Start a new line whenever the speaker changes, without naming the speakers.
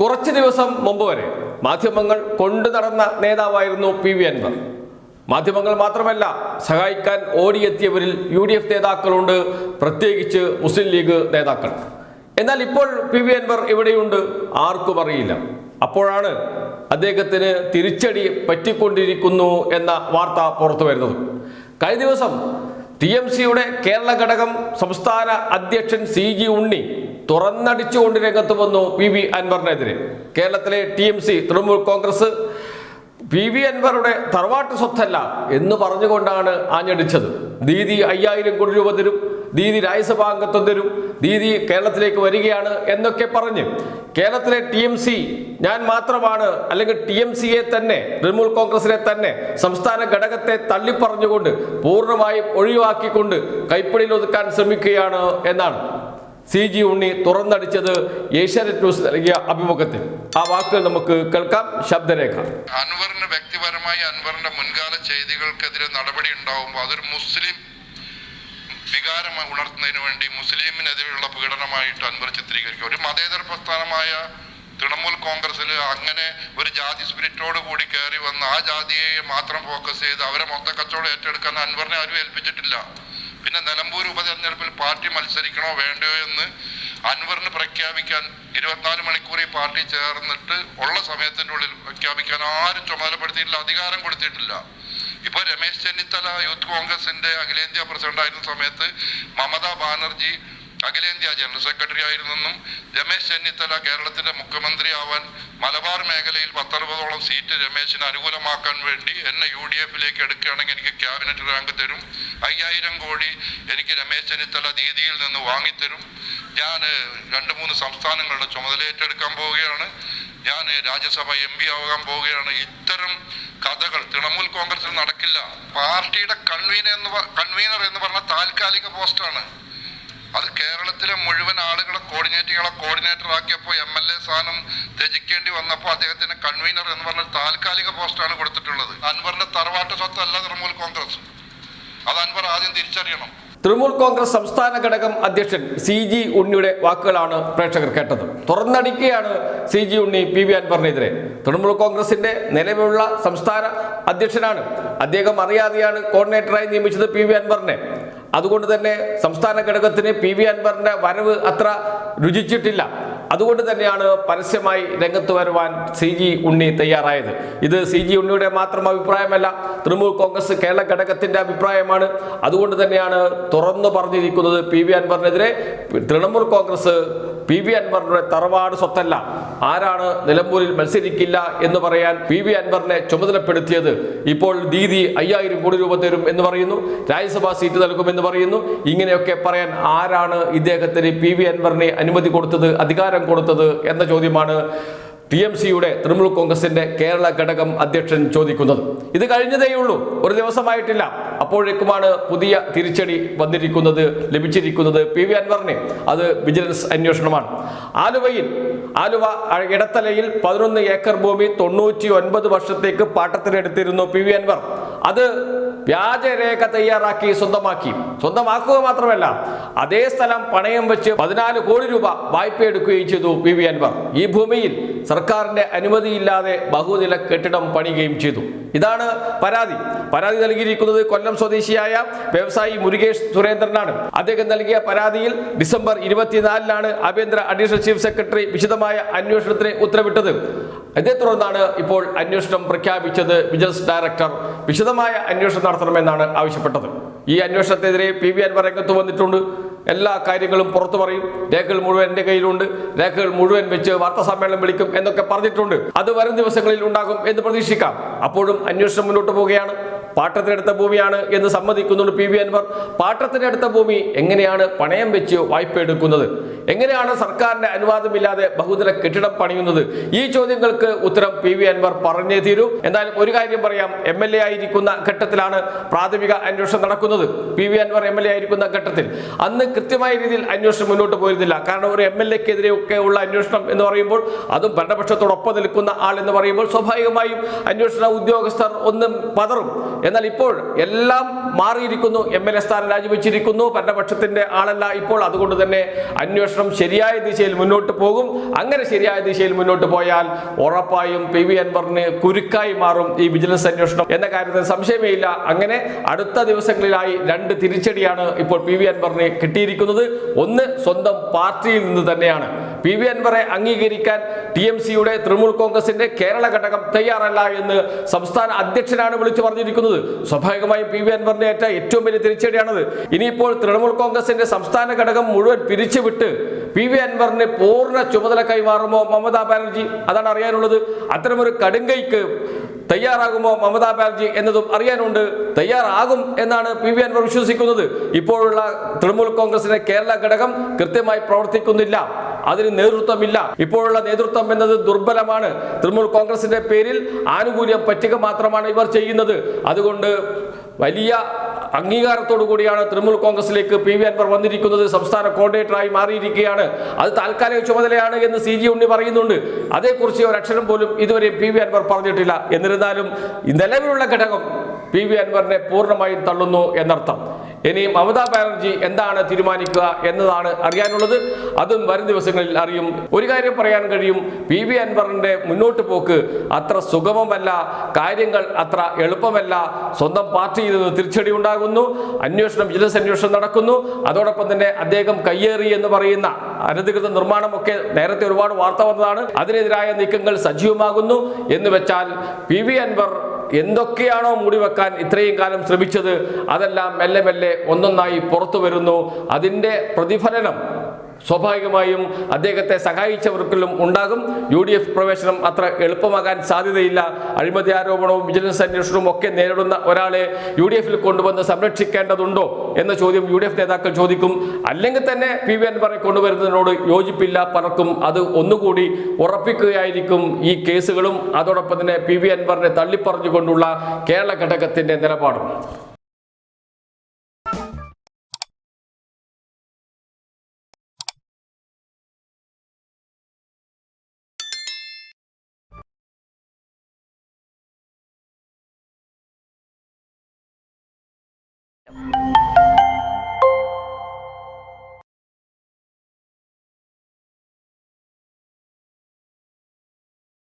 കുറച്ച് ദിവസം മുമ്പ് വരെ മാധ്യമങ്ങൾ കൊണ്ടു നടന്ന നേതാവായിരുന്നു പി വി അൻവർ. മാധ്യമങ്ങൾ മാത്രമല്ല സഹായിക്കാൻ ഓടിയെത്തിയവരിൽ യു ഡി എഫ് നേതാക്കളുണ്ട് പ്രത്യേകിച്ച് മുസ്ലിം ലീഗ് നേതാക്കൾ. എന്നാൽ ഇപ്പോൾ പി വി അൻവർ ഇവിടെയുണ്ട് ആർക്കും അറിയില്ല. അപ്പോഴാണ് അദ്ദേഹത്തിന് തിരിച്ചടി പറ്റിക്കൊണ്ടിരിക്കുന്നു എന്ന വാർത്ത പുറത്തു വരുന്നത്. കഴിഞ്ഞ ദിവസം ടി എം സിയുടെ കേരള ഘടകം സംസ്ഥാന അധ്യക്ഷൻ സി ജി ഉണ്ണി തുറന്നടിച്ചുകൊണ്ട് രംഗത്ത് വന്നു പി വി അൻവറിനെതിരെ. കേരളത്തിലെ T M C Trinamool Congress P V അൻവറുടെ തറവാട്ട് സ്വത്തല്ല എന്ന് പറഞ്ഞുകൊണ്ടാണ് ആഞ്ഞടിച്ചത്. ദീദി അയ്യായിരം കോടി രൂപ തരും ദീദി രാജ്യസഭാ അംഗത്വം തരും ദീദി കേരളത്തിലേക്ക് വരികയാണ് എന്നൊക്കെ പറഞ്ഞ് കേരളത്തിലെ ടി എം സി ഞാൻ മാത്രമാണ് അല്ലെങ്കിൽ ടി എം സിയെ തന്നെ തൃണമൂൽ കോൺഗ്രസിനെ തന്നെ സംസ്ഥാന ഘടകത്തെ തള്ളിപ്പറഞ്ഞുകൊണ്ട് പൂർണമായും ഒഴിവാക്കിക്കൊണ്ട് കൈപ്പിടിയിൽ ഒതുക്കാൻ ശ്രമിക്കുകയാണ് എന്നാണ്. സി ജി ഉണ്ണി തുറന്നടിച്ചത് ഏഷ്യാനെറ്റ് ന്യൂസ് നൽകിയ അഭിമുഖത്തിൽ. ആ വാക്ക് നമുക്ക് കേൾക്കാം. ശബ്ദരേഖ.
അൻവറിന് വ്യക്തിപരമായി അൻവറിന്റെ മുൻകാല ചെയ്തികൾക്കെതിരെ നടപടി ഉണ്ടാവുമ്പോൾ അതൊരു മുസ്ലിം വികാരം ഉണർത്തുന്നതിന് വേണ്ടി മുസ്ലിമിനെതിരെയുള്ള പീഡനമായിട്ട് അൻവർ ചിത്രീകരിക്കും. ഒരു മതേതര പ്രസ്ഥാനമായ തൃണമൂൽ കോൺഗ്രസ്സിൽ അങ്ങനെ ഒരു ജാതി സ്പിരിറ്റോട് കൂടി കയറി വന്ന് ആ ജാതിയെ മാത്രം ഫോക്കസ് ചെയ്ത് അവരെ മൊത്തക്കച്ചവടം ഏറ്റെടുക്കാൻ അൻവറിനെ ആരും ഏൽപ്പിച്ചിട്ടില്ല. പിന്നെ നിലമ്പൂർ ഉപതെരഞ്ഞെടുപ്പിൽ പാർട്ടി മത്സരിക്കണോ വേണ്ടയോ എന്ന് അൻവറിന് പ്രഖ്യാപിക്കാൻ ഇരുപത്തിനാല് മണിക്കൂർ ഈ പാർട്ടി ചേർന്നിട്ട് ഉള്ള സമയത്തിന്റെ ഉള്ളിൽ പ്രഖ്യാപിക്കാൻ ആരും ചുമതലപ്പെടുത്തിയിട്ടില്ല അധികാരം കൊടുത്തിട്ടില്ല. ഇപ്പൊ രമേശ് ചെന്നിത്തല യൂത്ത് കോൺഗ്രസിന്റെ അഖിലേന്ത്യാ പ്രസിഡന്റ് ആയിരുന്ന സമയത്ത് മമതാ ബാനർജി അഖിലേന്ത്യാ ജനറൽ സെക്രട്ടറി ആയിരുന്നെന്നും രമേശ് ചെന്നിത്തല കേരളത്തിന്റെ മുഖ്യമന്ത്രി ആവാൻ മലബാർ മേഖലയിൽ പത്തറുപതോളം സീറ്റ് രമേശിന് അനുകൂലമാക്കാൻ വേണ്ടി എന്നെ യു ഡി എഫിലേക്ക് എടുക്കുകയാണെങ്കിൽ എനിക്ക് ക്യാബിനറ്റ് റാങ്ക് തരും. അയ്യായിരം കോടി എനിക്ക് രമേശ് ചെന്നിത്തല ദീദിയിൽ നിന്ന് വാങ്ങിത്തരും. ഞാൻ രണ്ട് മൂന്ന് സംസ്ഥാനങ്ങളുടെ ചുമതല ഏറ്റെടുക്കാൻ പോവുകയാണ്. ഞാൻ രാജ്യസഭ എം പി ആകാൻ പോവുകയാണ്. ഇത്തരം കഥകൾ തൃണമൂൽ കോൺഗ്രസിൽ നടക്കില്ല. പാർട്ടിയുടെ കൺവീനർ എന്ന് കൺവീനർ എന്ന് പറഞ്ഞ താൽക്കാലിക പോസ്റ്റാണ്. അത് കേരളത്തിലെ മുഴുവൻ ആളുകളെ കോർഡിനേറ്റുകളെ കോർഡിനേറ്റർ ആക്കിയപ്പോൾ എം എൽ എ സ്ഥാനം ത്യജിക്കേണ്ടി വന്നപ്പോൾ അദ്ദേഹത്തിന് കൺവീനർ എന്ന് പറഞ്ഞ താൽക്കാലിക പോസ്റ്റാണ് കൊടുത്തിട്ടുള്ളത്. അൻവറിന്റെ തറവാട്ട് സ്വത്തല്ല തൃണമൂൽ കോൺഗ്രസ്. അത് അൻവർ ആദ്യം തിരിച്ചറിയണം.
തൃണമൂൽ കോൺഗ്രസ് സംസ്ഥാന ഘടകം അധ്യക്ഷൻ സി ജി ഉണ്ണിയുടെ വാക്കുകളാണ് പ്രേക്ഷകർ കേട്ടത്. തുറന്നടിക്കുകയാണ് C G Unni P V അൻവറിനെതിരെ. Trinamool കോൺഗ്രസിന്റെ നിലവിലുള്ള സംസ്ഥാന അധ്യക്ഷനാണ്. അദ്ദേഹം അറിയാതെയാണ് കോർഡിനേറ്ററായി നിയമിച്ചത് പി വി അൻവറിനെ. അതുകൊണ്ട് തന്നെ സംസ്ഥാന ഘടകത്തിന് പി വി അൻവറിന്റെ വരവ് അത്ര രുചിച്ചിട്ടില്ല. അതുകൊണ്ട് തന്നെയാണ് പരസ്യമായി രംഗത്ത് വരുവാൻ സി ജി ഉണ്ണി തയ്യാറായത്. ഇത് സി ജി ഉണ്ണിയുടെ മാത്രം അഭിപ്രായമല്ല തൃണമൂൽ കോൺഗ്രസ് കേരള ഘടകത്തിന്റെ അഭിപ്രായമാണ്. അതുകൊണ്ട് തന്നെയാണ് തുറന്നു പറഞ്ഞിരിക്കുന്നത് പി വി അൻവറിനെതിരെ. തൃണമൂൽ കോൺഗ്രസ് പി വി അൻവറിന്റെ തറവാട് സ്വത്തല്ല. ആരാണ് നിലമ്പൂരിൽ മത്സരിക്കില്ല എന്ന് പറയാൻ പി വി അൻവറിനെ ചുമതലപ്പെടുത്തിയത് ഇപ്പോൾ ദീദി അയ്യായിരം കോടി രൂപ തരും എന്ന് പറയുന്നു രാജ്യസഭാ സീറ്റ് നൽകുമെന്ന് പറയുന്നു. ഇങ്ങനെയൊക്കെ പറയാൻ ആരാണ് ഇദ്ദേഹത്തിന് പി വി അൻവറിനെ അനുമതി കൊടുത്തത് അധികാരം കൊടുത്തത് എന്ന ചോദ്യമാണ് ടി എം സിയുടെ തൃണമൂൽ കോൺഗ്രസിന്റെ കേരള ഘടകം അധ്യക്ഷൻ ചോദിക്കുന്നത്. ഇത് കഴിഞ്ഞതേയുള്ളൂ. ഒരു ദിവസമായിട്ടില്ല. അപ്പോഴേക്കുമാണ് പുതിയ തിരിച്ചടി വന്നിരിക്കുന്നത് ലഭിച്ചിരിക്കുന്നത് പി വി അൻവറിനെ. അത് വിജിലൻസ് അന്വേഷണമാണ്. ആലുവയിൽ ആലുവ ഇടത്തലയിൽ പതിനൊന്ന് ഏക്കർ ഭൂമി തൊണ്ണൂറ്റി ഒൻപത് വർഷത്തേക്ക് പാട്ടത്തിനെടുത്തിരുന്നു പി വി അൻവർ. അത് വ്യാജരേഖ തയ്യാറാക്കി സ്വന്തമാക്കി. സ്വന്തമാക്കുക മാത്രമല്ല അതേ സ്ഥലം പണയം വെച്ച് പതിനാല് കോടി രൂപ വായ്പ എടുക്കുകയും ചെയ്തു പി വി അൻവർ. ഈ ഭൂമിയിൽ സർക്കാരിന്റെ അനുമതിയില്ലാതെ ബഹുനില കെട്ടിടം പണിയുകയും ചെയ്തു. ഇതാണ് പരാതി. പരാതി നൽകിയിരിക്കുന്നത് കൊല്ലം സ്വദേശിയായ വ്യവസായി മുരുകേഷ് സുരേന്ദ്രനാണ്. അദ്ദേഹം നൽകിയ പരാതിയിൽ ഡിസംബർ ഇരുപത്തിനാലിനാണ് ആഭ്യന്തര അഡീഷണൽ ചീഫ് സെക്രട്ടറി വിശദമായ അന്വേഷണത്തിന് ഉത്തരവിട്ടത്. ഇതേ തുടർന്നാണ് ഇപ്പോൾ അന്വേഷണം പ്രഖ്യാപിച്ചത് വിജിലൻസ് ഡയറക്ടർ. വിശദമായ അന്വേഷണം നടത്തണമെന്നാണ് ആവശ്യപ്പെട്ടത്. ഈ അന്വേഷണത്തിനെതിരെ പി വി അൻവർ രംഗത്ത് വന്നിട്ടുണ്ട്. എല്ലാ കാര്യങ്ങളും പുറത്തു പറയും. രേഖകൾ മുഴുവൻ എന്റെ കയ്യിലുണ്ട്. രേഖകൾ മുഴുവൻ വെച്ച് വാർത്താ സമ്മേളനം വിളിക്കും എന്നൊക്കെ പറഞ്ഞിട്ടുണ്ട്. അത് വരും ദിവസങ്ങളിൽ ഉണ്ടാകും എന്ന് പ്രതീക്ഷിക്കാം. അപ്പോഴും അന്വേഷണം മുന്നോട്ട് പോവുകയാണ്. പാട്ടത്തിനെടുത്ത ഭൂമിയാണ് എന്ന് സമ്മതിക്കുന്നുണ്ട് പി വി അൻവർ. പാട്ടത്തിനെടുത്ത ഭൂമി എങ്ങനെയാണ് പണയം വെച്ച് വായ്പ എടുക്കുന്നത് എങ്ങനെയാണ് സർക്കാരിന്റെ അനുവാദമില്ലാതെ ബഹുതല കെട്ടിടം പണിയുന്നത്? ഈ ചോദ്യങ്ങൾക്ക് ഉത്തരം പി വി അൻവർ പറഞ്ഞേ തീരൂ. എന്നാലും ഒരു കാര്യം പറയാം. എം എൽ എ ആയിരിക്കുന്ന ഘട്ടത്തിലാണ് പ്രാഥമിക അന്വേഷണം നടക്കുന്നത്. P V Anvar M L A ആയിരിക്കുന്ന ഘട്ടത്തിൽ. അന്ന് കൃത്യമായ രീതിയിൽ അന്വേഷണം മുന്നോട്ട് പോയിരുന്നില്ല. കാരണം ഒരു എം എൽ എക്കെതിരെ ഒക്കെ ഉള്ള അന്വേഷണം എന്ന് പറയുമ്പോൾ അതും ഭരണപക്ഷത്തോടൊപ്പം നിൽക്കുന്ന ആൾ എന്ന് പറയുമ്പോൾ സ്വാഭാവികമായും അന്വേഷണ ഉദ്യോഗസ്ഥർ ഒന്നും പതറും. എന്നാൽ ഇപ്പോൾ എല്ലാം മാറിയിരിക്കുന്നു. എം എൽ എ സ്ഥാനം രാജിവെച്ചിരിക്കുന്നു. ഭരണപക്ഷത്തിന്റെ ആളല്ല ഇപ്പോൾ. അതുകൊണ്ട് തന്നെ അന്വേഷണം ശരിയായ ദിശയിൽ മുന്നോട്ട് പോകും. അങ്ങനെ ശരിയായ ദിശയിൽ മുന്നോട്ട് പോയാൽ ഉറപ്പായും പി വി അൻവറിന് കുരുക്കായി മാറും ഈ വിജിലൻസ് അന്വേഷണം. എന്ന കാര്യത്തിൽ സംശയമേ ഇല്ല. അങ്ങനെ അടുത്ത ദിവസങ്ങളിലായി രണ്ട് തിരിച്ചടിയാണ് ഇപ്പോൾ പി വി അൻവറിന് കിട്ടിയിരിക്കുന്നത്. ഒന്ന് സ്വന്തം പാർട്ടിയിൽ നിന്ന് തന്നെയാണ്. പി വി അൻവറെ അംഗീകരിക്കാൻ ടി എം സിയുടെ തൃണമൂൽ കോൺഗ്രസിന്റെ കേരള ഘടകം തയ്യാറല്ല എന്ന് സംസ്ഥാന അധ്യക്ഷനാണ് വിളിച്ചു പറഞ്ഞിരിക്കുന്നത്. സ്വാഭാവികമായും പി വി അൻവറിന്റെ ഏറ്റ ഏറ്റവും വലിയ തിരിച്ചടിയാണത്. ഇനിയിപ്പോൾ തൃണമൂൽ കോൺഗ്രസിന്റെ സംസ്ഥാന ഘടകം മുഴുവൻ പിരിച്ചുവിട്ട് പി വി അൻവറിന് പൂർണ ചുമതല കൈമാറുമോ മമതാ ബാനർജി? അതാണ് അറിയാനുള്ളത്. അത്തരമൊരു കടുങ്കൈക്ക് തയ്യാറാകുമോ മമതാ ബാനർജി എന്നതും അറിയാനുണ്ട്. തയ്യാറാകും എന്നാണ് പി വി അൻവർ വിശ്വസിക്കുന്നത്. ഇപ്പോഴുള്ള തൃണമൂൽ കോൺഗ്രസിന്റെ കേരള ഘടകം കൃത്യമായി പ്രവർത്തിക്കുന്നില്ല. അതിന് നേതൃത്വമില്ല. ഇപ്പോഴുള്ള നേതൃത്വം എന്നത് ദുർബലമാണ്. തൃണമൂൽ കോൺഗ്രസിന്റെ പേരിൽ ആനുകൂല്യം പറ്റുക മാത്രമാണ് ഇവർ ചെയ്യുന്നത്. അതുകൊണ്ട് വലിയ അംഗീകാരത്തോടു കൂടിയാണ് തൃണമൂൽ കോൺഗ്രസിലേക്ക് പി വി അൻവർ വന്നിരിക്കുന്നത്. സംസ്ഥാന കോർഡിനേറ്ററായി മാറിയിരിക്കുകയാണ്. അത് താൽക്കാലിക ചുമതലയാണ് എന്ന് സി ജി ഉണ്ണി പറയുന്നുണ്ട്. അതേക്കുറിച്ച് ഒരക്ഷരം പോലും ഇതുവരെ പി വി അൻവർ പറഞ്ഞിട്ടില്ല. എന്നിരുന്നാലും നിലവിലുള്ള ഘടകം പി വി അൻവറിനെ പൂർണമായും തള്ളുന്നു എന്നർത്ഥം. ഇനി മമതാ ബാനർജി എന്താണ് തീരുമാനിക്കുക എന്നതാണ് അറിയാനുള്ളത്. അതും വരും ദിവസങ്ങളിൽ അറിയും. ഒരു കാര്യം പറയാൻ കഴിയും. പി വി അൻവറിന്റെ മുന്നോട്ട് പോക്ക് അത്ര സുഗമമല്ല. കാര്യങ്ങൾ അത്ര എളുപ്പമല്ല. സ്വന്തം പാർട്ടിയിൽ നിന്ന് തിരിച്ചടി ഉണ്ടാകുന്നു. അന്വേഷണം വിജിലൻസ് അന്വേഷണം നടക്കുന്നു. അതോടൊപ്പം തന്നെ അദ്ദേഹം കയ്യേറി എന്ന് പറയുന്ന അനധികൃത നിർമ്മാണമൊക്കെ നേരത്തെ ഒരുപാട് വാർത്ത വന്നതാണ്. അതിനെതിരായ നീക്കങ്ങൾ സജീവമാകുന്നു എന്ന് വെച്ചാൽ പി വി അൻവർ എന്തൊക്കെയാണോ മൂടിവെക്കാൻ ഇത്രയും കാലം ശ്രമിച്ചത് അതെല്ലാം മെല്ലെ മെല്ലെ ഒന്നൊന്നായി പുറത്തു വരുന്നു. അതിന്റെ പ്രതിഫലനം സ്വാഭാവികമായും അദ്ദേഹത്തെ സഹായിച്ചവർക്കെല്ലാം ഉണ്ടാകും. യു ഡി എഫ് പ്രവേശനം അത്ര എളുപ്പമാകാൻ സാധ്യതയില്ല. അഴിമതി ആരോപണവും വിജിലൻസ് അന്വേഷണവും ഒക്കെ നേരിടുന്ന ഒരാളെ യു ഡി എഫിൽ കൊണ്ടുവന്ന് സംരക്ഷിക്കേണ്ടതുണ്ടോ എന്ന ചോദ്യം യു ഡി എഫ് നേതാക്കൾ ചോദിക്കും. അല്ലെങ്കിൽ തന്നെ പി വി അൻവറെ കൊണ്ടുവരുന്നതിനോട് യോജിപ്പില്ല പലർക്കും. അത് ഒന്നുകൂടി ഉറപ്പിക്കുകയായിരിക്കും ഈ കേസുകളും. അതോടൊപ്പം തന്നെ പി വി അൻവറിനെ തള്ളിപ്പറഞ്ഞുകൊണ്ടുള്ള കേരള ഘടകത്തിന്റെ നിലപാടും.